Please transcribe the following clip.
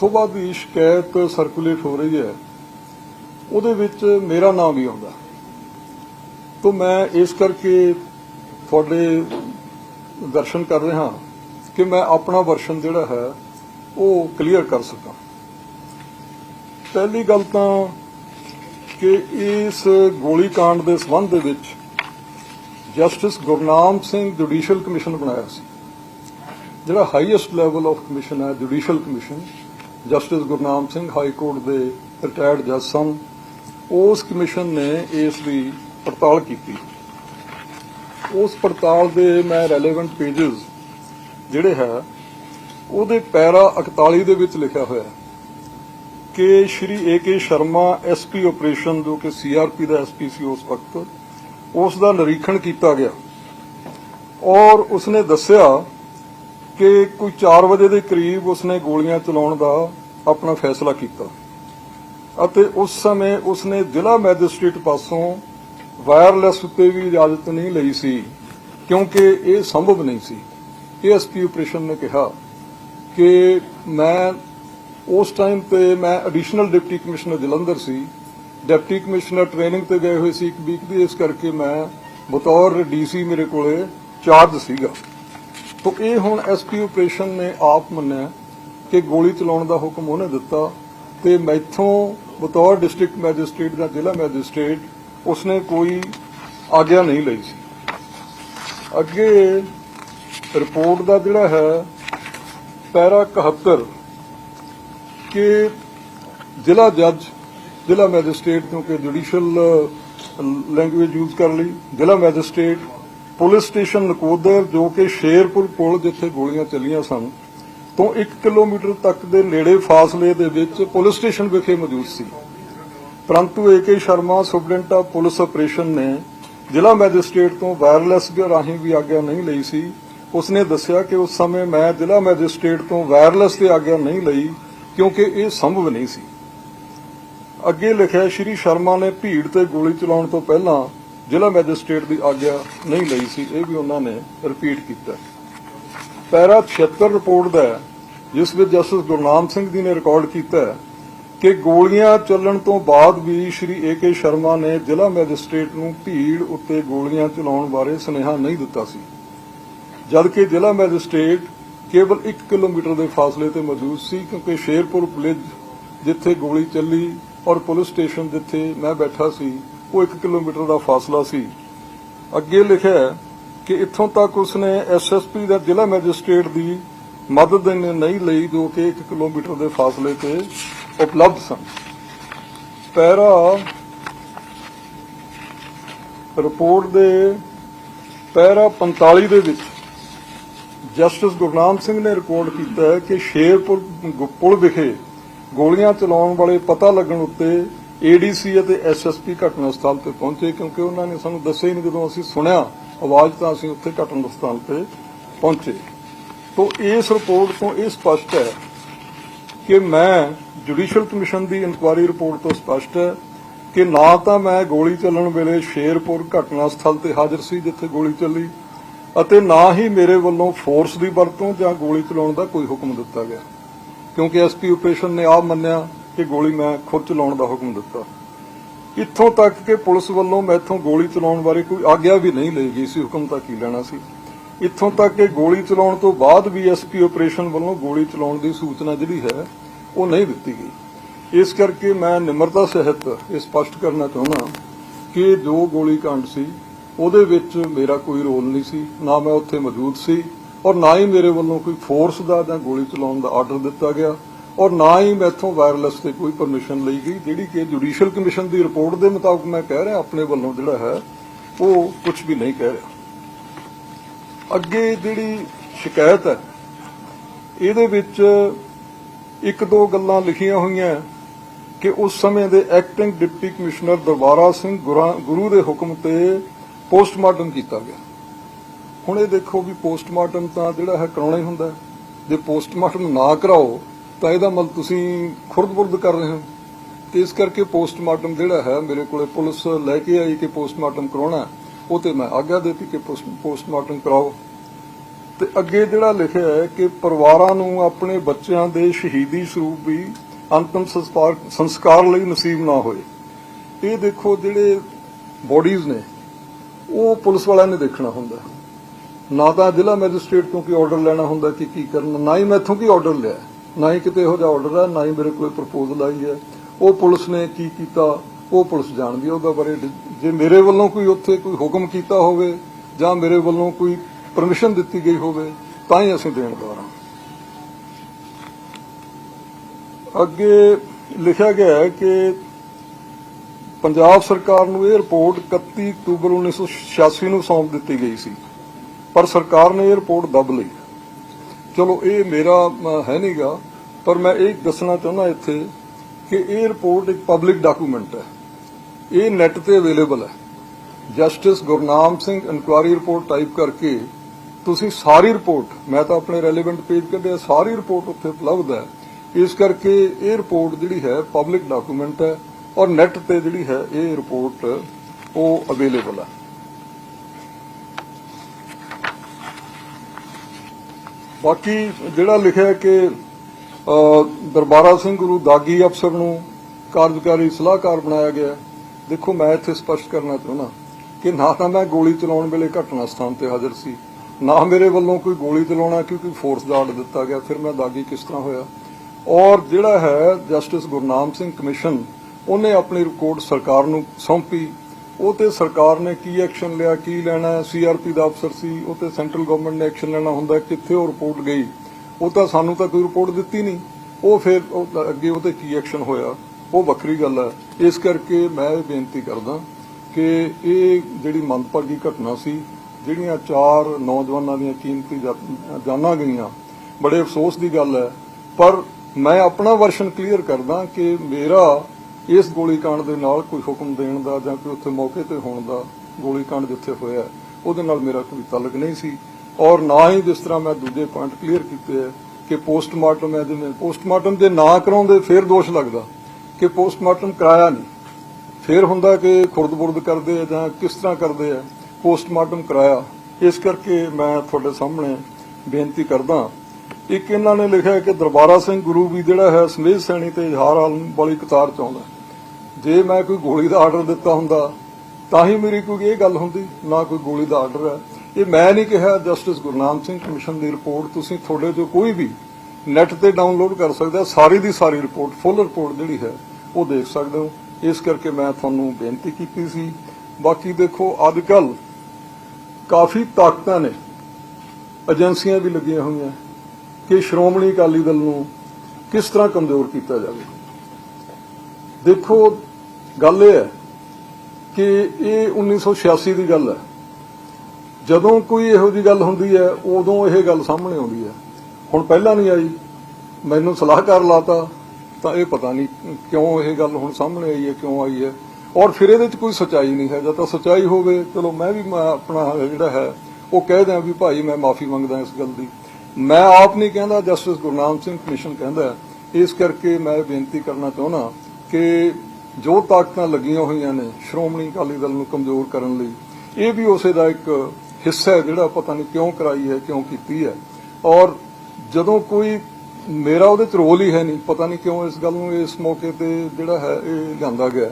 ਸੁਬਾਹ ਦੀ ਸ਼ਿਕਾਇਤ ਸਰਕੂਲੇਟ ਹੋ ਰਹੀ ਹੈ। ਉਹਦੇ ਵਿੱਚ ਮੇਰਾ ਨਾਮ ਵੀ ਆਉਂਦਾ। ਤੋਂ ਮੈਂ ਇਸ ਕਰਕੇ ਤੁਹਾਡੇ ਦਰਸ਼ਨ ਕਰ ਰਿਹਾ ਕਿ ਮੈਂ ਆਪਣਾ ਵਰਸ਼ਨ ਜਿਹੜਾ ਹੈ, ਉਹ ਕਲੀਅਰ ਕਰ ਸਕਾਂ। ਪਹਿਲੀ ਗੱਲ ਤਾਂ ਕਿ ਇਸ ਗੋਲੀ ਦੇ ਸਬੰਧ ਦੇ ਵਿੱਚ justice Gurnam Singh judicial commission ਬਣਾਇਆ ਸੀ। ਜਿਹੜਾ ਹਾਈਐਸਟ ਲੈਵਲ ਆਫ ਕਮਿਸ਼ਨ ਹੈ judicial commission justice Gurnam Singh high court ਦੇ ਰਿਟਾਇਰਡ ਜੱਜ ਸਨ। ਉਸ ਕਮਿਸ਼ਨ ਨੇ ਇਸ ਦੀ ਪੜਤਾਲ ਕੀਤੀ। ਉਸ ਪੜਤਾਲ ਦੇ ਮੈਂ ਰੈਲੇਵੈਂਟ ਪੇजेस ਜਿਹੜੇ ਹੈ, ਉਹਦੇ ਪੈਰਾ 41 ਦੇ ਵਿੱਚ ਲਿਖਿਆ ਹੋਇਆ ਹੈ ਕਿ Shri A K Sharma SP operation ਜੋ ਕਿ ਸੀਆਰਪੀ ਦਾ ਐਸਪੀ ਸੀ ਉਸ ਵਕਤ, ਉਸ ਦਾ ਨਿਰੀਖਣ ਕੀਤਾ ਗਿਆ। ਔਰ ਉਸਨੇ ਦੱਸਿਆ ਕਿ ਕੋਈ 4 ਵਜੇ ਦੇ ਕਰੀਬ ਉਸਨੇ ਗੋਲੀਆਂ ਚਲਾਉਣ ਦਾ ਆਪਣਾ ਫੈਸਲਾ ਕੀਤਾ। ਅਤੇ ਉਸ ਸਮੇਂ ਉਸਨੇ ਜ਼ਿਲ੍ਹਾ ਮੈਜਿਸਟ੍ਰੇਟ ਪਾਸੋਂ ਵਾਇਰਲੈਸ ਉੱਤੇ ਵੀ ਇਜਾਜ਼ਤ ਨਹੀਂ ਲਈ ਸੀ, ਕਿਉਂਕਿ ਇਹ ਸੰਭਵ ਨਹੀਂ ਸੀ। ਏਐਸਪੀ ਆਪਰੇਸ਼ਨ ਨੇ ਕਿਹਾ ਕਿ ਮੈਂ ਉਸ ਟਾਈਮ ਤੇ ਮੈਂ ਐਡੀਸ਼ਨਲ ਡਿਪਟੀ ਕਮਿਸ਼ਨਰ ਜਲੰਧਰ ਸੀ। ਡਿਪਟੀ ਕਮਿਸ਼ਨਰ ਟ੍ਰੇਨਿੰਗ ਤੇ ਗਏ ਹੋਏ ਸੀ ਇੱਕ ਵੀਕ ਦੀ, ਇਸ ਕਰਕੇ ਮੈਂ ਬਤੌਰ ਡੀਸੀ ਮੇਰੇ ਕੋਲੇ ਚਾਰਜ ਸੀਗਾ। ਤੋਂ ਇਹ ਹੁਣ ਐਸਪੀ ਆਪਰੇਸ਼ਨ ਨੇ ਆਪ ਮੰਨਿਆ ਕਿ ਗੋਲੀ ਚਲਾਉਣ ਦਾ ਹੁਕਮ ਉਹਨੇ ਦਿੱਤਾ ਤੇ ਮੈਥੋਂ ਬਤੌਰ ਡਿਸਟ੍ਰਿਕਟ ਮੈਜਿਸਟ੍ਰੇਟ ਜਾਂ ਜ਼ਿਲ੍ਹਾ ਮੈਜਿਸਟ੍ਰੇਟ ਉਸਨੇ ਕੋਈ ਆਗਿਆ ਨਹੀਂ ਲਈ ਸੀ। ਅੱਗੇ ਰਿਪੋਰਟ ਦਾ ਜਿਹੜਾ ਹੈ, ਪੈਰਾ 71 ਕਿ ਜ਼ਿਲ੍ਹਾ ਜੱਜ ਜ਼ਿਲ੍ਹਾ ਮੈਜਿਸਟ੍ਰੇਟ ਕਿਉਂਕਿ ਜੁਡੀਸ਼ੀਅਲ ਲੈਂਗੁਏਜ ਯੂਜ਼ ਕਰ ਲਈ, ਜ਼ਿਲ੍ਹਾ ਮੈਜਿਸਟ੍ਰੇਟ ਪੁਲਿਸ ਸਟੇਸ਼ਨ ਨਕੋਦਰ ਜੋ ਕਿ ਸ਼ੇਰਪੁਰ ਪੁਲ ਜਿੱਥੇ ਗੋਲੀਆਂ ਚੱਲੀਆਂ ਸਨ, ਤੋਂ 1 ਕਿਲੋਮੀਟਰ ਤੱਕ ਦੇ ਨੇੜੇ ਫਾਸਲੇ ਦੇ ਵਿੱਚ ਪੁਲਿਸ ਸਟੇਸ਼ਨ ਵਿਖੇ ਮੌਜੂਦ ਸੀ। ਪਰੰਤੂ AK Sharma superintendent of police operation ਨੇ ਜ਼ਿਲ੍ਹਾ ਮੈਜਿਸਟ੍ਰੇਟ ਤੋਂ ਵਾਇਰਲੈਸ ਦੇ ਰਾਹੀਂ ਵੀ ਆਗਿਆ ਨਹੀਂ ਲਈ ਸੀ। ਉਸਨੇ ਦੱਸਿਆ ਕਿ ਉਸ ਸਮੇਂ ਮੈਂ ਜ਼ਿਲ੍ਹਾ ਮੈਜਿਸਟ੍ਰੇਟ ਤੋਂ ਵਾਇਰਲੈਸ ਤੇ ਆਗਿਆ ਨਹੀਂ ਲਈ ਕਿਉਂਕਿ ਇਹ ਸੰਭਵ ਨਹੀਂ ਸੀ। ਅੱਗੇ ਲਿਖਿਆ, ਸ਼੍ਰੀ ਸ਼ਰਮਾ ਨੇ ਭੀੜ ਤੇ ਗੋਲੀ ਚਲਾਉਣ ਤੋਂ ਪਹਿਲਾਂ ਜ਼ਿਲ੍ਹਾ ਮੈਜਿਸਟ੍ਰੇਟ ਦੀ ਆਗਿਆ ਨਹੀਂ ਲਈ ਸੀ, ਇਹ ਵੀ ਉਹਨਾਂ ਨੇ ਰਿਪੀਟ ਕੀਤਾ। ਪੈਰਾ 76 ਰਿਪੋਰਟ ਦਾ ਜਿਸ ਵਿੱਚ ਜਸਟਿਸ ਗੁਰਨਾਮ ਸਿੰਘ ਜੀ ਨੇ ਰਿਕਾਰਡ ਕੀਤਾ ਕਿ ਗੋਲੀਆਂ ਚੱਲਣ ਤੋਂ ਬਾਅਦ ਵੀ ਸ਼੍ਰੀ ਏਕੇ ਸ਼ਰਮਾ ਨੇ ਜ਼ਿਲ੍ਹਾ ਮੈਜਿਸਟ੍ਰੇਟ ਨੂੰ ਭੀੜ ਉੱਤੇ ਗੋਲੀਆਂ ਚਲਾਉਣ ਬਾਰੇ ਸੁਨੇਹਾ ਨਹੀਂ ਦਿੱਤਾ ਸੀ। ਜਦਕਿ ਜ਼ਿਲ੍ਹਾ ਮੈਜਿਸਟ੍ਰੇਟ ਕੇਵਲ 1 ਕਿਲੋਮੀਟਰ ਦੇ ਫਾਸਲੇ ਤੇ ਮੌਜੂਦ ਸੀ, ਕਿਉਂਕਿ ਸ਼ੇਰਪੁਰ ਪੁਲਿਸ ਜਿੱਥੇ ਗੋਲੀ ਚੱਲੀ ਔਰ ਪੁਲਿਸ ਸਟੇਸ਼ਨ ਜਿੱਥੇ ਮੈਂ ਬੈਠਾ ਸੀ ਉਹ 1 ਕਿਲੋਮੀਟਰ ਦਾ ਫਾਸਲਾ ਸੀ। ਅੱਗੇ ਲਿਖਿਆ ਕਿ ਇੱਥੋਂ ਤੱਕ ਉਸਨੇ ਐਸਐਸਪੀ ਦਾ ਜ਼ਿਲ੍ਹਾ ਮੈਜਿਸਟ੍ਰੇਟ ਦੀ ਮਦਦ ਨਹੀਂ ਲਈ ਜੋ ਕਿ 1 ਕਿਲੋਮੀਟਰ ਦੇ ਫਾਸਲੇ ਤੇ ਉਪਲਬਧ ਸਨ। ਪੈਰਾ ਰਿਪੋਰਟ ਦੇ ਪੈਰਾ 45 ਦੇ ਵਿੱਚ ਜਸਟਿਸ ਗੁਰਨਾਮ ਸਿੰਘ ਨੇ ਰਿਕਾਰਡ ਕੀਤਾ ਕਿ ਸ਼ੇਰਪੁਰ ਪੁਲ ਵਿਖੇ ਗੋਲੀਆਂ ਚਲਾਉਣ ਵਾਲੇ ਪਤਾ ਲੱਗਣ ਉੱਤੇ ਏਡੀਸੀ ਅਤੇ ਐਸਐਸਪੀ ਘਟਨਾ ਸਥਲ ਤੇ ਪਹੁੰਚੇ ਕਿਉਂਕਿ ਉਹਨਾਂ ਨੇ ਸਾਨੂੰ ਦੱਸਿਆ ਹੀ ਨਹੀਂ ਜਦੋਂ ਅਸੀਂ ਸੁਣਿਆ, ਆਵਾਜ਼ ਤਾਂ ਅਸੀਂ ਉੱਥੇ ਘਟਨਾ ਸਥਲ ਤੇ ਪਹੁੰਚੇ। ਤੋਂ ਇਸ ਰਿਪੋਰਟ ਤੋਂ ਇਹ ਸਪਸ਼ਟ ਹੈ ਕਿ ਮੈਂ ਜੁਡੀਸ਼ੀਅਲ ਕਮਿਸ਼ਨ ਦੀ ਇਨਕੁਆਇਰੀ ਰਿਪੋਰਟ ਤੋਂ ਸਪਸ਼ਟ ਹੈ ਕਿ ਨਾ ਤਾਂ ਮੈਂ ਗੋਲੀ ਚੱਲਣ ਵੇਲੇ ਸ਼ੇਰਪੁਰ ਘਟਨਾ ਸਥਲ ਤੇ ਹਾਜ਼ਰ ਸੀ ਜਿੱਥੇ ਗੋਲੀ ਚੱਲੀ ਅਤੇ ਨਾ ਹੀ ਮੇਰੇ ਵੱਲੋਂ ਫੋਰਸ ਦੀ ਵਰਤੋਂ ਜਾਂ ਗੋਲੀ ਚਲਾਉਣ ਦਾ ਕੋਈ ਹੁਕਮ ਦਿੱਤਾ ਗਿਆ। ਕਿਉਂਕਿ ਐਸਪੀ ਆਪਰੇਸ਼ਨ ਨੇ ਆਪ ਮੰਨਿਆ ਕਿ ਗੋਲੀ ਮੈਂ ਖੁਦ ਚਲਾਉਣ ਦਾ ਹੁਕਮ ਦਿੱਤਾ। ਇੱਥੋਂ ਤੱਕ ਕਿ ਪੁਲਿਸ ਵੱਲੋਂ ਮੈਥੋਂ ਗੋਲੀ ਚਲਾਉਣ ਬਾਰੇ ਕੋਈ ਆਗਿਆ ਵੀ ਨਹੀਂ ਲਈ ਗਈ ਸੀ, ਹੁਕਮ ਤਾਂ ਕੀ ਲੈਣਾ ਸੀ। ਇੱਥੋਂ ਤੱਕ ਕਿ ਗੋਲੀ ਚਲਾਉਣ ਤੋਂ ਬਾਅਦ ਵੀ ਐਸਪੀ ਆਪਰੇਸ਼ਨ ਵੱਲੋਂ ਗੋਲੀ ਚਲਾਉਣ ਦੀ ਸੂਚਨਾ ਜਿਹੜੀ ਹੈ, ਉਹ ਨਹੀਂ ਦਿੱਤੀ ਗਈ। ਇਸ ਕਰਕੇ ਮੈਂ ਨਿਮਰਤਾ ਸਹਿਤ ਇਹ ਸਪਸ਼ਟ ਕਰਨਾ ਚਾਹੁੰਦਾ ਕਿ ਜੋ ਗੋਲੀ ਕਾਂਡ ਸੀ, ਉਹਦੇ ਵਿੱਚ ਮੇਰਾ ਕੋਈ ਰੋਲ ਨਹੀਂ ਸੀ, ਨਾ ਮੈਂ ਉੱਥੇ ਮੌਜੂਦ ਸੀ ਔਰ ਨਾ ਹੀ ਮੇਰੇ ਵੱਲੋਂ ਕੋਈ ਫੋਰਸ ਦਾ ਜਾਂ ਗੋਲੀ ਚਲਾਉਣ ਦਾ ਆਰਡਰ ਦਿੱਤਾ ਗਿਆ। ਔਰ ਨਾ ਹੀ ਮੈਥੋਂ ਵਾਇਰਲੈਸ ਤੇ ਕੋਈ ਪਰਮਿਸ਼ਨ ਲਈ ਗਈ, ਜਿਹੜੀ ਕਿ ਜੁਡੀਸ਼ੀਅਲ ਕਮਿਸ਼ਨ ਦੀ ਰਿਪੋਰਟ ਦੇ ਮੁਤਾਬਕ ਮੈਂ ਕਹਿ ਰਿਹਾ, ਆਪਣੇ ਵੱਲੋਂ ਜਿਹੜਾ ਹੈ, ਉਹ ਕੁਝ ਵੀ ਨਹੀਂ ਕਹਿ ਰਿਹਾ। ਅੱਗੇ ਜਿਹੜੀ ਸ਼ਿਕਾਇਤ ਹੈ, ਇਹਦੇ ਵਿੱਚ ਇੱਕ ਦੋ ਗੱਲਾਂ ਲਿਖੀਆਂ ਹੋਈਆਂ ਕਿ ਉਸ ਸਮੇਂ ਦੇ acting deputy commissioner Darbara Singh ਗੁਰਾ- ਗੁਰੂ ਦੇ ਹੁਕਮ ਤੇ ਪੋਸਟਮਾਰਟਮ ਕੀਤਾ ਗਿਆ। ਹੁਣ ਇਹ ਦੇਖੋ ਵੀ ਪੋਸਟਮਾਰਟਮ ਤਾਂ ਜਿਹੜਾ ਹੈ ਕਰਾਉਣਾ ਹੀ ਹੁੰਦਾ ਜੇ ਪੋਸਟਮਾਰਟਮ ਨਾ ਕਰਾਓ ਤਾਂ ਇਹਦਾ ਮਤਲਬ ਤੁਸੀਂ ਖੁਰਦ-ਬੁਰਦ ਕਰ ਰਹੇ ਹੋ। ਤੇ ਇਸ ਕਰਕੇ ਪੋਸਟਮਾਰਟਮ ਜਿਹੜਾ ਹੈ, ਮੇਰੇ ਕੋਲੇ ਪੁਲਿਸ ਲੈ ਕੇ ਆਈ ਕਿ ਪੋਸਟਮਾਰਟਮ ਕਰਾਉਣਾ ਉਹ ਤੇ ਮੈਂ ਆਗਿਆ ਦਿੱਤੀ ਕਿ ਪੋਸਟਮਾਰਟਮ ਕਰਾਓ। ਤੇ ਅੱਗੇ ਜਿਹੜਾ ਲਿਖਿਆ ਹੈ ਕਿ ਪਰਿਵਾਰਾਂ ਨੂੰ ਆਪਣੇ ਬੱਚਿਆਂ ਦੇ ਸ਼ਹੀਦੀ ਸਰੂਪ ਵੀ ਅੰਤਮ ਸੰਸਕਾਰ ਸੰਸਕਾਰ ਲਈ ਨਸੀਬ ਨਾ ਹੋਏ। ਇਹ ਦੇਖੋ ਜਿਹੜੇ ਬੋਡੀਜ਼ ਨੇ, ਉਹ ਪੁਲਿਸ ਵਾਲਿਆਂ ਨੇ ਦੇਖਣਾ ਹੁੰਦਾ। ਨਾ ਤਾਂ ਜ਼ਿਲ੍ਹਾ ਮੈਜਿਸਟ੍ਰੇਟ ਤੋਂ ਕੀ ਆਰਡਰ ਲੈਣਾ ਹੁੰਦਾ ਕਿ ਕੀ ਕਰਨਾ, ਨਾ ਹੀ ਮੈਥੋਂ ਕੀ ਆਰਡਰ ਲਿਆ। ਨਾ ਹੀ ਕਿਤੇ ਇਹੋ ਜਿਹਾ ਆਰਡਰ ਹੈ ਨਾ ਹੀ ਮੇਰੇ ਕੋਲ ਪ੍ਰਪੋਜ਼ਲ ਆਈ ਹੈ। ਉਹ ਪੁਲਿਸ ਨੇ ਕੀ ਕੀਤਾ ਉਹ ਪੁਲਿਸ ਜਾਣਦੀ ਹੈ ਉਹਦਾ ਬਾਰੇ। ਜੇ ਮੇਰੇ ਵੱਲੋਂ ਕੋਈ ਉੱਥੇ ਕੋਈ ਹੁਕਮ ਕੀਤਾ ਹੋਵੇ ਜਾਂ ਮੇਰੇ ਵੱਲੋਂ ਕੋਈ ਪਰਮਿਸ਼ਨ ਦਿੱਤੀ ਗਈ ਹੋਵੇ ਤਾਂ ਹੀ ਅਸੀਂ ਦੇਣਦਾਰ ਹਾਂ ਅੱਗੇ ਲਿਖਿਆ ਗਿਆ ਹੈ ਕਿ ਪੰਜਾਬ ਸਰਕਾਰ ਨੂੰ ਇਹ ਰਿਪੋਰਟ 31 ਅਕਤੂਬਰ 1986 ਨੂੰ ਸੌਂਪ ਦਿੱਤੀ ਗਈ ਸੀ। ਪਰ ਸਰਕਾਰ ਨੇ ਇਹ ਰਿਪੋਰਟ ਦੱਬ ਲਈ। ਚਲੋ ਇਹ ਮੇਰਾ ਅ, ਹੈ ਨਹੀਂਗਾ ਪਰ ਮੈਂ ਇਹ ਦੱਸਣਾ ਚਾਹੁੰਦਾ ਇੱਥੇ ਕਿ ਇਹ ਰਿਪੋਰਟ ਇੱਕ ਪਬਲਿਕ ਡਾਕੂਮੈਂਟ ਹੈ। ਇਹ ਨੈਟ ਤੇ ਅਵੇਲੇਬਲ ਹੈ। Justice Gurnam Singh inquiry report type ਕਰਕੇ ਤੁਸੀਂ ਸਾਰੀ ਰਿਪੋਰਟ ਮੈਂ ਤਾਂ ਆਪਣੇ ਰੈਲੇਵੈਂਟ ਪੇਜ ਕੱਢਿਆ, ਸਾਰੀ ਰਿਪੋਰਟ ਉੱਥੇ ਉਪਲਬਧ ਹੈ। ਇਸ ਕਰਕੇ ਇਹ ਰਿਪੋਰਟ ਜਿਹੜੀ ਹੈ ਪਬਲਿਕ ਡਾਕੂਮੈਂਟ ਹੈ ਔਰ ਨੈਟ ਤੇ ਜਿਹੜੀ ਹੈ ਇਹ ਰਿਪੋਰਟ ਉਹ ਅਵੇਲੇਬਲ ਹੈ। ਬਾਕੀ ਜਿਹੜਾ ਲਿਖਿਆ ਕਿ ਦਰਬਾਰਾ ਸਿੰਘ ਗੁਰੂ ਦਾਗੀ ਅਫਸਰ ਨੂੰ ਕਾਰਜਕਾਰੀ ਸਲਾਹਕਾਰ ਬਣਾਇਆ ਗਿਆ। ਦੇਖੋ, ਮੈਂ ਇੱਥੇ ਸਪਸ਼ਟ ਕਰਨਾ ਚਾਹੁੰਦਾ ਕਿ ਨਾ ਤਾਂ ਮੈਂ ਗੋਲੀ ਚਲਾਉਣ ਵੇਲੇ ਘਟਨਾ ਸਥਾਨ ਤੇ ਹਾਜ਼ਰ ਸੀ, ਨਾ ਮੇਰੇ ਵੱਲੋਂ ਕੋਈ ਗੋਲੀ ਚਲਾਉਣਾ ਕਿਉਂਕਿ ਫੋਰਸ ਦਾ ਆਰਡਰ ਦਿੱਤਾ ਗਿਆ, ਫਿਰ ਮੈਂ ਦਾਗੀ ਕਿਸ ਤਰ੍ਹਾਂ ਹੋਇਆ? ਔਰ ਜਿਹੜਾ ਹੈ ਜਸਟਿਸ ਗੁਰਨਾਮ ਸਿੰਘ ਕਮਿਸ਼ਨ, ਉਹਨੇ ਆਪਣੀ ਰਿਪੋਰਟ ਸਰਕਾਰ ਨੂੰ ਸੌਂਪੀ। ਉਹ ਤੇ ਸਰਕਾਰ ਨੇ ਕੀ ਐਕਸ਼ਨ ਲਿਆ, ਕੀ ਲੈਣਾ ਹੈ ਸੀਆਰਪੀ ਦਾ ਅਫਸਰ ਸੀ, ਉਹ ਤੇ ਸੈਂਟਰਲ ਗਵਰਨਮੈਂਟ ਨੇ ਐਕਸ਼ਨ ਲੈਣਾ ਹੁੰਦਾ, ਕਿੱਥੇ ਉਹ ਰਿਪੋਰਟ ਗਈ? ਉਹ ਤਾਂ ਸਾਨੂੰ ਤਾਂ ਕੋਈ ਰਿਪੋਰਟ ਦਿੱਤੀ ਨਹੀਂ। ਉਹ ਫਿਰ ਅੱਗੇ ਉਹ ਤੇ ਕੀ ਐਕਸ਼ਨ ਹੋਇਆ, ਉਹ ਵੱਖਰੀ ਗੱਲ ਹੈ। ਇਸ ਕਰਕੇ ਮੈਂ ਇਹ ਬੇਨਤੀ ਕਰਦਾ ਕਿ ਇਹ ਜਿਹੜੀ ਮੰਦਭਾਗੀ ਘਟਨਾ ਸੀ, ਜਿਹੜੀਆਂ ਚਾਰ ਨੌਜਵਾਨਾਂ ਦੀਆਂ ਕੀਮਤੀ ਜਾਨਾਂ ਗਈਆਂ, ਬੜੇ ਅਫਸੋਸ ਦੀ ਗੱਲ ਹੈ। ਪਰ ਮੈਂ ਆਪਣਾ ਵਰਸ਼ਨ ਕਲੀਅਰ ਕਰਦਾ ਕਿ ਮੇਰਾ ਇਸ ਗੋਲੀकांड ਦੇ ਨਾਲ ਕੋਈ ਹੁਕਮ ਦੇਣ ਦਾ ਜਾਂ ਕੋਈ ਉੱਥੇ ਮੌਕੇ ਤੇ ਹੋਣ ਦਾ ਗੋਲੀकांड ਜਿੱਥੇ ਹੋਇਆ, ਉਹਦੇ ਨਾਲ ਮੇਰਾ ਕੋਈ ਤਾਲੁਕ ਨਹੀਂ ਸੀ। ਔਰ ਨਾ ਹੀ ਜਿਸ ਤਰ੍ਹਾਂ ਮੈਂ ਦੂਜੇ ਪੁਆਇੰਟ ਕਲੀਅਰ ਕੀਤੇ ਹੈ ਕਿ ਪੋਸਟਮਾਰਟਮ ਹੈ ਜਿਵੇਂ ਪੋਸਟਮਾਰਟਮ ਜੇ ਨਾ ਕਰਾਉਂਦੇ ਫਿਰ ਦੋਸ਼ ਲੱਗਦਾ ਕਿ ਪੋਸਟਮਾਰਟਮ ਕਰਾਇਆ ਨਹੀਂ। ਫਿਰ ਹੁੰਦਾ ਕਿ ਖੁਰਦ-ਬੁਰਦ ਕਰਦੇ ਆ ਜਾਂ ਕਿਸ ਤਰ੍ਹਾਂ ਕਰਦੇ ਆ ਪੋਸਟਮਾਰਟਮ ਕਰਾਇਆ। ਇਸ ਕਰਕੇ ਮੈਂ ਤੁਹਾਡੇ ਸਾਹਮਣੇ ਬੇਨਤੀ ਕਰਦਾ ਇੱਕ ਇਹਨਾਂ ਨੇ ਲਿਖਿਆ ਕਿ ਦਰਬਾਰਾ ਸਿੰਘ ਗੁਰੂ ਵੀ ਜਿਹੜਾ ਹੈ ਸਮੇਧ ਸੈਣੀ ਤੇ ਇਜ਼ਹਾਰ ਆਲਮ ਵਾਲੀ ਕਤਾਰ ਚ ਆਉਂਦਾ ਜੇ ਮੈਂ ਕੋਈ ਗੋਲੀ ਦਾ ਆਰਡਰ ਦਿੱਤਾ ਹੁੰਦਾ, ਤਾਂ ਹੀ ਮੇਰੀ ਕੋਈ ਇਹ ਗੱਲ ਹੁੰਦੀ, ਨਾ ਕੋਈ ਗੋਲੀ ਦਾ ਆਰਡਰ ਹੈ। ਇਹ ਮੈਂ ਨਹੀਂ ਕਿਹਾ, ਜਸਟਿਸ ਗੁਰਨਾਮ ਸਿੰਘ ਕਮਿਸ਼ਨ ਦੀ ਰਿਪੋਰਟ ਤੁਸੀਂ ਤੁਹਾਡੇ ਤੋਂ ਕੋਈ ਵੀ ਨੈਟ ਤੇ ਡਾਊਨਲੋਡ ਕਰ ਸਕਦਾ, ਸਾਰੀ ਦੀ ਸਾਰੀ ਰਿਪੋਰਟ, ਫੁੱਲ ਰਿਪੋਰਟ ਜਿਹੜੀ ਹੈ, ਉਹ ਦੇਖ ਸਕਦੇ ਹੋ। ਇਸ ਕਰਕੇ ਮੈਂ ਤੁਹਾਨੂੰ ਬੇਨਤੀ ਕੀਤੀ ਸੀ। ਬਾਕੀ ਦੇਖੋ ਅੱਜ ਕੱਲ ਕਾਫੀ ਤਾਕਤਾਂ ਨੇ। ਏਜੰਸੀਆਂ ਵੀ ਲੱਗੀਆਂ ਹੋਈਆਂ ਕਿ ਸ਼੍ਰੋਮਣੀ ਅਕਾਲੀ ਦਲ ਨੂੰ ਕਿਸ ਤਰ੍ਹਾਂ ਕਮਜ਼ੋਰ ਕੀਤਾ ਜਾਵੇ। ਦੇਖੋ, ਗੱਲ ਇਹ ਹੈ ਕਿ ਇਹ 1986 ਦੀ ਗੱਲ ਹੈ। ਜਦੋਂ ਕੋਈ ਇਹੋ ਜੀ ਗੱਲ ਹੁੰਦੀ ਹੈ, ਉਦੋਂ ਇਹ ਗੱਲ ਸਾਹਮਣੇ ਆਉਂਦੀ ਹੈ। ਹੁਣ ਪਹਿਲਾਂ ਨਹੀਂ ਆਈ। ਮੈਨੂੰ ਸਲਾਹਕਾਰ ਲਾਤਾ, ਤਾਂ ਇਹ ਪਤਾ ਨਹੀਂ ਕਿਉਂ ਇਹ ਗੱਲ ਹੁਣ ਸਾਹਮਣੇ ਆਈ ਹੈ, ਕਿਉਂ ਆਈ ਹੈ। ਔਰ ਫਿਰ ਇਹਦੇ ਵਿੱਚ ਕੋਈ ਸਚਾਈ ਨਹੀਂ ਹੈ। ਜਦ ਤਾਂ ਸਚਾਈ ਹੋਵੇ, ਚਲੋ ਮੈਂ ਵੀ ਆਪਣਾ ਜਿਹੜਾ ਹੈ, ਉਹ ਕਹਿ ਦਿਆਂ ਵੀ ਭਾਈ ਮੈਂ ਮਾਫੀ ਮੰਗਦਾ ਇਸ ਗੱਲ ਦੀ। ਮੈਂ ਆਪ ਨਹੀਂ ਕਹਿੰਦਾ, ਜਸਟਿਸ ਗੁਰਨਾਮ ਸਿੰਘ ਕਮਿਸ਼ਨ ਕਹਿੰਦਾ ਇਸ ਕਰਕੇ ਮੈਂ ਬੇਨਤੀ ਕਰਨਾ ਚਾਹੁੰਦਾ ਕਿ ਜੋ ਤਾਕਤਾਂ ਲੱਗੀਆਂ ਹੋਈਆਂ ਨੇ ਸ਼੍ਰੋਮਣੀ ਅਕਾਲੀ ਦਲ ਨੂੰ ਕਮਜ਼ੋਰ ਕਰਨ ਲਈ, ਇਹ ਵੀ ਉਸੇ ਦਾ ਇੱਕ ਹਿੱਸਾ ਹੈ ਜਿਹੜਾ ਪਤਾ ਨਹੀਂ ਕਿਉਂ ਕਰਾਈ ਹੈ, ਕਿਉਂ ਕੀਤੀ ਹੈ। ਔਰ ਜਦੋਂ ਕੋਈ ਮੇਰਾ ਉਹਦੇ ਚ ਰੋਲ ਹੀ ਹੈ ਨਹੀਂ, ਪਤਾ ਨਹੀਂ ਕਿਉਂ ਇਸ ਗੱਲ ਨੂੰ ਇਸ ਮੌਕੇ ਤੇ ਜਿਹੜਾ ਹੈ, ਇਹ ਲਿਆਂਦਾ ਗਿਆ।